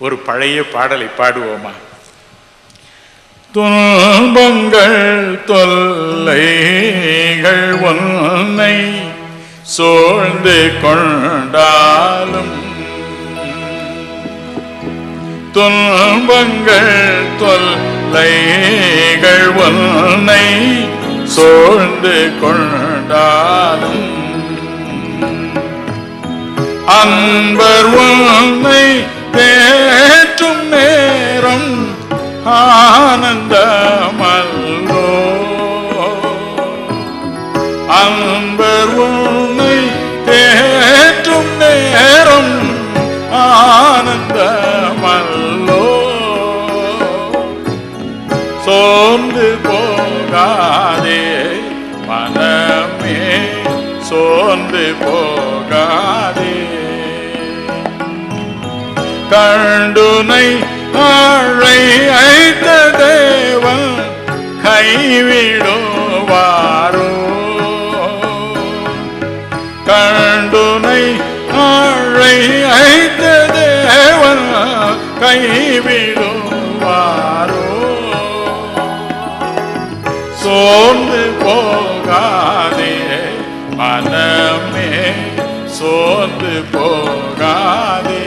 ஒரு பழைய பாடலை பாடுவோமா? துன்பங்கள் தொல்லைகள் ஒன்னை சோழ்ந்து கொண்டாலும் துன்பங்கள் தொல்லைகள் ஒன்னை சோழ்ந்து கொண்டாலும் அன்பர் உன்னை தே ஆனந்தமல்லோ. அன்பர் உன்னை தேற்றும் நேரம் ஆனந்தமல்லோ. சோர்ந்து போகாதே மனமே சோர்ந்து போகாதே. கண்டுனை கைவிடுவாரோ? கண்டுனை ஆழை ஐத்த தேவன் கைவிடுவாரோ? சோர்ந்து போகாதே மனமே சோர்ந்து போகாதே.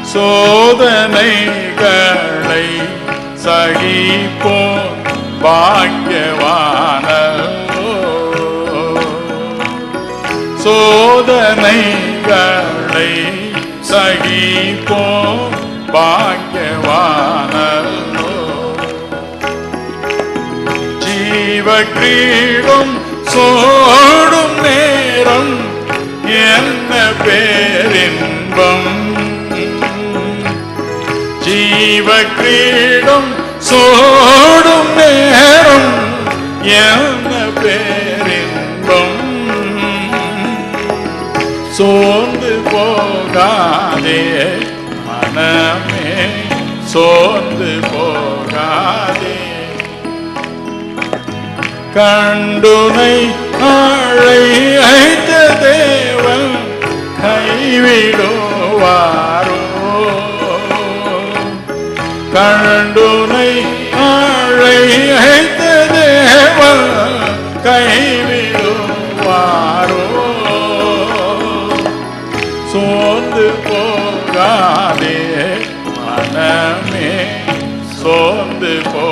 சோதனைகளை சகிப்போ பாக்கியவான. சோதனைகளை சகிப்போ பாக்கியவான. ஜீவ கிரீடும் சோடும் நேரம் என்ன பேரின்பம்? ஜீவ கிரீடம் சோடும் நேரம் என்ன பேரின்பம். சோர்ந்து போகாதே மனமே சோர்ந்து போகாதே. கண்டுனை அழைத்த தேவன் கைவிடுவாரோ சோர்ந்து போகாதே மனமே சோர்ந்து போ